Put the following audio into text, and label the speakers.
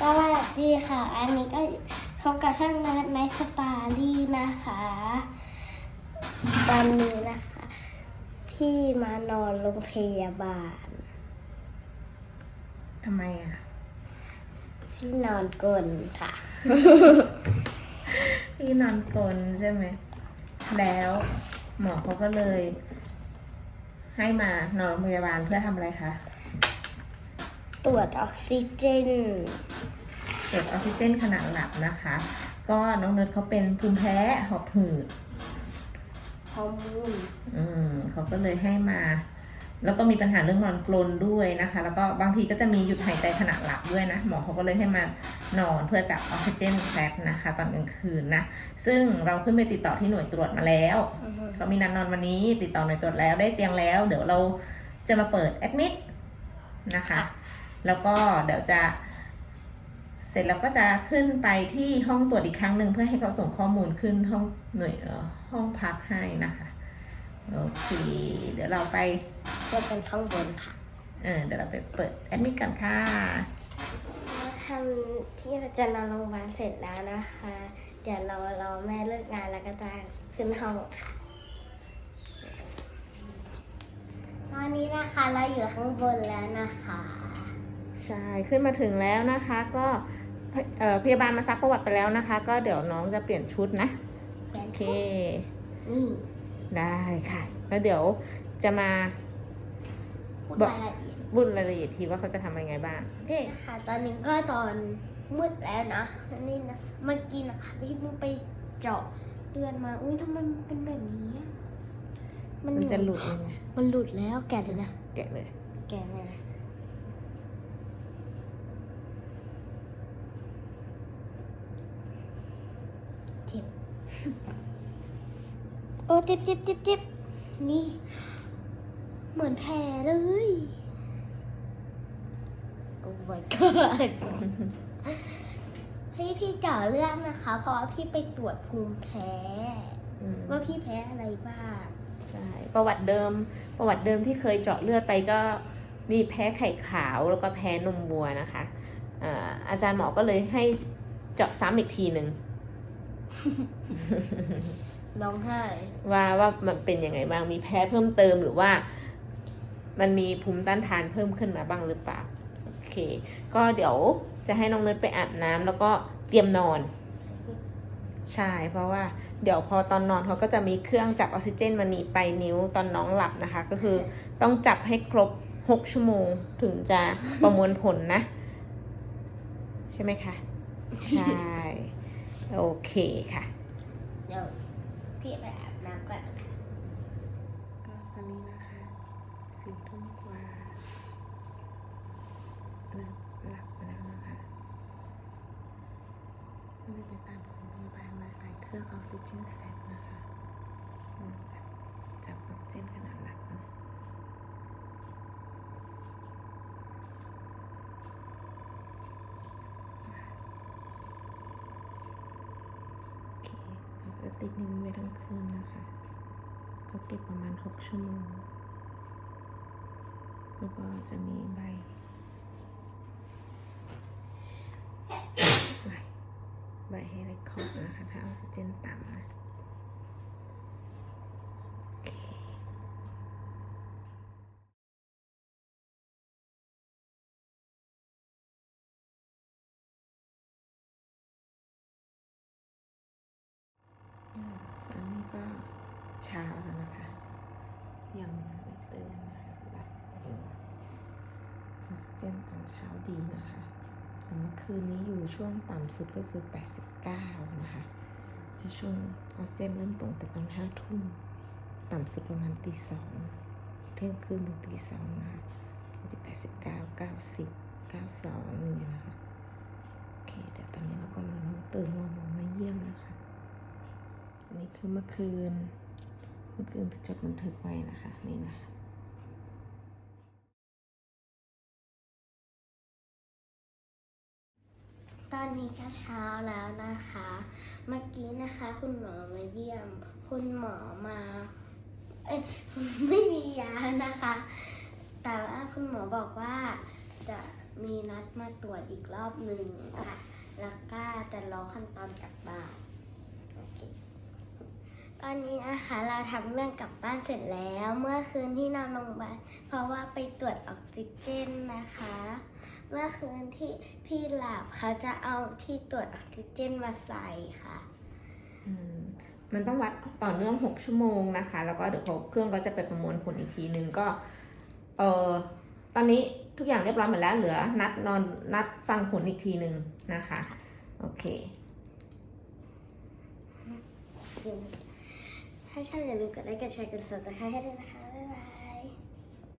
Speaker 1: สวัสดีค่ะ อันนี้ก็พบกับช่างนัดไนสตารี่นะคะ ตอนนี้นะคะ พี่มานอนโรงพยาบาล
Speaker 2: ทำไมอะ
Speaker 1: พี่นอนกลนค่ะ
Speaker 2: พี่นอนกลนใช่ไหม แล้วหมอเขาก็เลย ให้มานอนโรงพยาบาลเพื่อทำอะไรคะ
Speaker 1: ตรวจออกซิเจน
Speaker 2: ตรวจออกซิเจนขณะหลับนะคะ ก็น้องเนิร์ดเขาเป็นภูมิแพ้หอบหืด
Speaker 1: ฮอร์โมน
Speaker 2: อืมเขาก็เลยให้มา แล้วก็มีปัญหาเรื่องนอนกลนด้วยนะคะ แล้วก็บางทีก็จะมีหยุดหายใจขณะหลับด้วยนะ หมอเขาก็เลยให้มานอนเพื่อจับออกซิเจนแฟกนะคะ ตอนกลางคืนนะ ซึ่งเราขึ้นไปติดต่อที่หน่วยตรวจมาแล้ว
Speaker 1: อือฮึ
Speaker 2: เขามีนัดนอนวันนี้ ติดต่อหน่วยตรวจแล้วได้เตียงแล้ว เดี๋ยวเราจะมาเปิดแอดมิดนะคะ แล้วก็เดี๋ยวจะ เสร็จแล้วก็จะขึ้นไปที่ห้องตรวจอีกครั้งหนึ่งเพื่อให้เขาส่งข้อมูลขึ้นห้องหน่วยเอ่อห้องพักให้นะคะโอเค เดี๋ยวเราไป
Speaker 1: ก็เป็นข้างบนค่ะ
Speaker 2: เออเดี๋ยวเราไปเปิดแอดมิดกันค่ะ
Speaker 1: ทำที่เราจะนอนโรงพยาบาลเสร็จแล้วนะคะ เดี๋ยวเรารอแม่เลิกงานแล้วก็จะขึ้นห้องค่ะ ตอนนี้นะคะเราอยู่ข้างบนแล้วนะคะ
Speaker 2: ใช่ขึ้นมาถึงแล้วนะคะ ก็เอ่อพยาบาลมาซักประวัติไปแล้วนะคะ ก็เดี๋ยวน้องจะเปลี่ยนชุดนะ
Speaker 1: เปลี่ยน
Speaker 2: โอเค
Speaker 1: นี่
Speaker 2: ได้ค่ะ แล้วเดี๋ยวจะมา
Speaker 1: พูด
Speaker 2: บอก
Speaker 1: รายละเอียด
Speaker 2: บุญรายละเอียดทีว่าเขาจะทำยังไงบ้างโอเค
Speaker 1: นะคะตอนนี้ก็ตอนมืดแล้วนะนี่นะเมื่อกี้นะคะพี่เพิ่งไปเจาะเลือดมาอุ้ยทำไมมันเป็นแบบนี้อะ
Speaker 2: มันจะหลุดยังไง
Speaker 1: มันหลุดแล้วแกะเลยนะ
Speaker 2: แกะเลย
Speaker 1: แกะเลย เจ็บ โอ้เจ็บเจ็บเจ็บเจ็บนี่ เหมือนแผลเลยโอ้ my god ให้พี่เจาะเลือดนะคะ เพราะว่าพี่ไปตรวจภูมิแพ้
Speaker 2: อืม
Speaker 1: ว่าพี่แพ้อะไรบ้าง
Speaker 2: ใช่ประวัติเดิม ประวัติเดิมที่เคยเจาะเลือดไปก็มีแพ้ไข่ขาวแล้วก็แพ้นมวัวนะคะอ่าอาจารย์หมอก็เลยให้เจาะซ้ำอีกทีหนึ่ง
Speaker 1: ร้องไห้
Speaker 2: ว่าว่ามันเป็นยังไงบ้างมีแพ้เพิ่มเติมหรือว่า มันมีภูมิต้านทานเพิ่มขึ้นมาบ้างหรือเปล่าโอเค ก็เดี๋ยวจะให้น้องเนิร์ดไปอาบน้ำแล้วก็เตรียมนอนใช่เพราะว่าเดี๋ยวพอตอนนอนเขาก็จะมีเครื่องจับออกซิเจนมาหนีไปนิ้วตอนน้องหลับนะคะ ก็คือต้องจับให้ครบ6ชั่วโมงถึงจะประมวลผลนะ ใช่ไหมคะ ใช่ โอเคค่ะ
Speaker 1: เดี๋ยวพี่ไปอาบน้ำก่อนนะคะ
Speaker 2: ก็ตอนนี้นะคะสี่ทุ่มกว่าเริ่มหลับไปแล้วนะคะก็เลยไปตามคุณพยาบาลมาใส่เครื่องออกซิเจนแซดนะคะอืมจับจับออกซิเจนขณะหลับนะโอเคเรา จะติดนิ้วไว้ทั้งคืนนะคะ ก็เก็บประมาณ 6 ชั่วโมง แล้วก็จะมีใบใบให้เรคคอร์ดนะคะ ถ้าออกซิเจนต่ำนะ โอเค อืมอันนี้ก็ เช้าแล้วนะคะ ยังไม่ตื่นนะคะหลับอยู่ออกซิเจนตอนเช้าดีนะคะแต่เมื่อคืนนี้อยู่ช่วงต่ำสุดก็คือ 89 นะคะในช่วงออกซิเจนเริ่มตกแต่ตอนห้าทุ่มต่ำสุดประมาณตีสองเที่ยงคืนถึงตีสองนะที่89 90 92อย่างเงี้ยนะคะโอเคเดี๋ยวตอนนี้เราก็รอน้องตื่นรอหมอมาเยี่ยมนะคะ อันนี้คือเมื่อคืน เมื่อคืนจดบันทึกไว้นะคะ นี่นะคะ
Speaker 1: ตอนนี้ก็เช้าแล้วนะคะ เมื่อกี้นะคะ คุณหมอมาเยี่ยม คุณหมอมา เอ้ยไม่มียานะคะ แต่ว่าคุณหมอบอกว่าจะมีนัดมาตรวจอีกรอบหนึ่งค่ะ แล้วก็จะรอขั้นตอนกลับบ้านโอเค ตอนนี้นะคะเราทำเรื่องกลับบ้านเสร็จแล้ว เมื่อคืนที่นอนโรงพยาบาลเพราะว่าไปตรวจออกซิเจนนะคะ เมื่อคืนที่พี่หลับเขาจะเอาที่ตรวจออกซิเจนมาใส่ค่ะ
Speaker 2: มันต้องวัดต่อเนื่อง 6 ชั่วโมงนะคะ แล้วก็เดี๋ยวเขาเครื่องก็จะไปประมวลผลอีกทีนึงก็เออตอนนี้ทุกอย่างเรียบร้อยหมดแล้วเหลือนัดนอนนัดฟังผลอีกทีนึงนะคะ โอเค
Speaker 1: ถ้า ชอบอย่าลืม